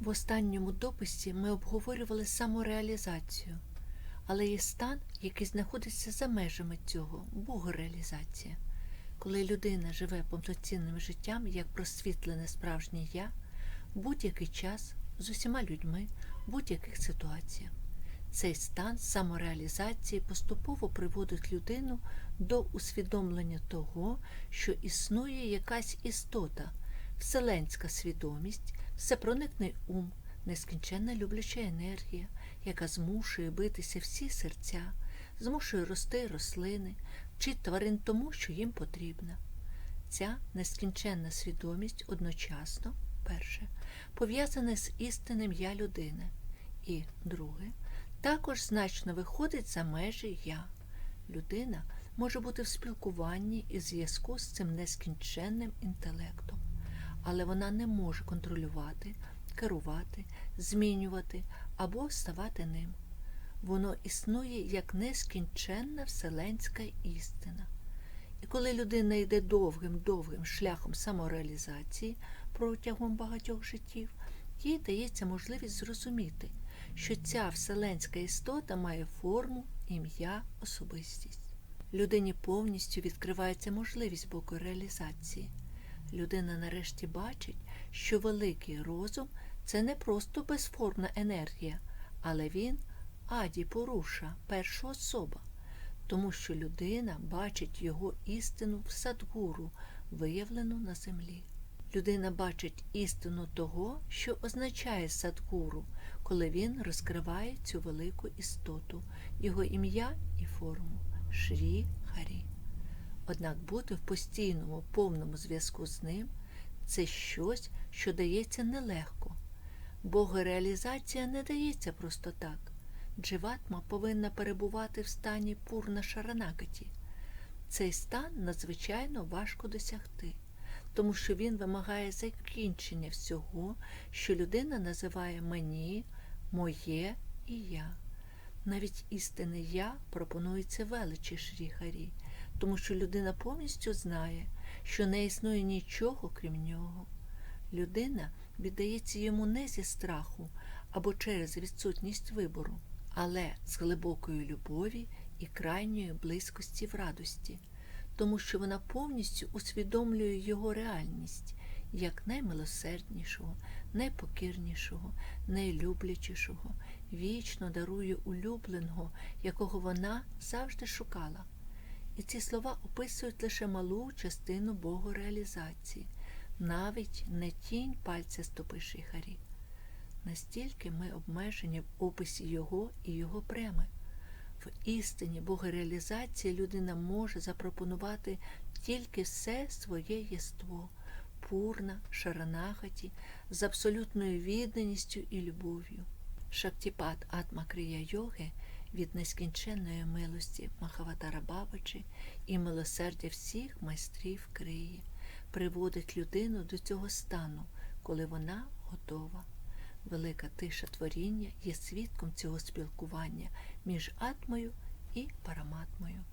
В останньому дописі ми обговорювали самореалізацію, але є стан, який знаходиться за межами цього богореалізація. Коли людина живе повноцінним життям як просвітлене справжнє я, будь-який час з усіма людьми, в будь-яких ситуаціях. Цей стан самореалізації поступово приводить людину до усвідомлення того, що існує якась істота, вселенська свідомість, всепроникний ум, нескінченна любляча енергія, яка змушує битися всі серця, змушує рости рослини, вчить тварин тому, що їм потрібно. Ця нескінченна свідомість одночасно, перше, пов'язана з істинним я людини, і друге, також значно виходить за межі я. Людина може бути в спілкуванні і зв'язку з цим нескінченним інтелектом, але вона не може контролювати, керувати, змінювати або ставати ним. Воно існує як нескінченна вселенська істина. І коли людина йде довгим-довгим шляхом самореалізації протягом багатьох життів, їй дається можливість зрозуміти, що ця вселенська істота має форму, ім'я, особистість. Людині повністю відкривається можливість богореалізації. Людина нарешті бачить, що великий розум це не просто безформна енергія, але він аді поруша, перша особа, тому що людина бачить його істину в садгуру, виявлену на землі. Людина бачить істину того, що означає садгуру, коли він розкриває цю велику істоту, його ім'я і форму Шрі Харі. Однак бути в постійному повному зв'язку з ним це щось, що дається нелегко. Богореалізація не дається просто так. Дживатма повинна перебувати в стані пурна шаранакаті. Цей стан надзвичайно важко досягти, тому що він вимагає закінчення всього, що людина називає мені, моє і я. Навіть істинне я пропонується величі Шріхарі, тому що людина повністю знає, що не існує нічого крім нього. Людина віддається йому не зі страху або через відсутність вибору, але з глибокої любові і крайньої близькості в радості, тому що вона повністю усвідомлює його реальність як наймилосерднішого, найпокірнішого, найлюблячішого, вічно дарує улюбленого, якого вона завжди шукала. І ці слова описують лише малу частину богореалізації, навіть не тінь пальця стопи Шихарі. Настільки ми обмежені в описі його і його преми. В істині богореалізації людина може запропонувати тільки все своє єство, пурна, шаранахаті, з абсолютною відданістю і любов'ю. Шактіпат Атма Крія Йоги від нескінченної милості Махаватара Бабачі і милосердя всіх майстрів Криї, приводить людину до цього стану, коли вона готова. Велика тиша творіння є свідком цього спілкування між атмою і параматмою.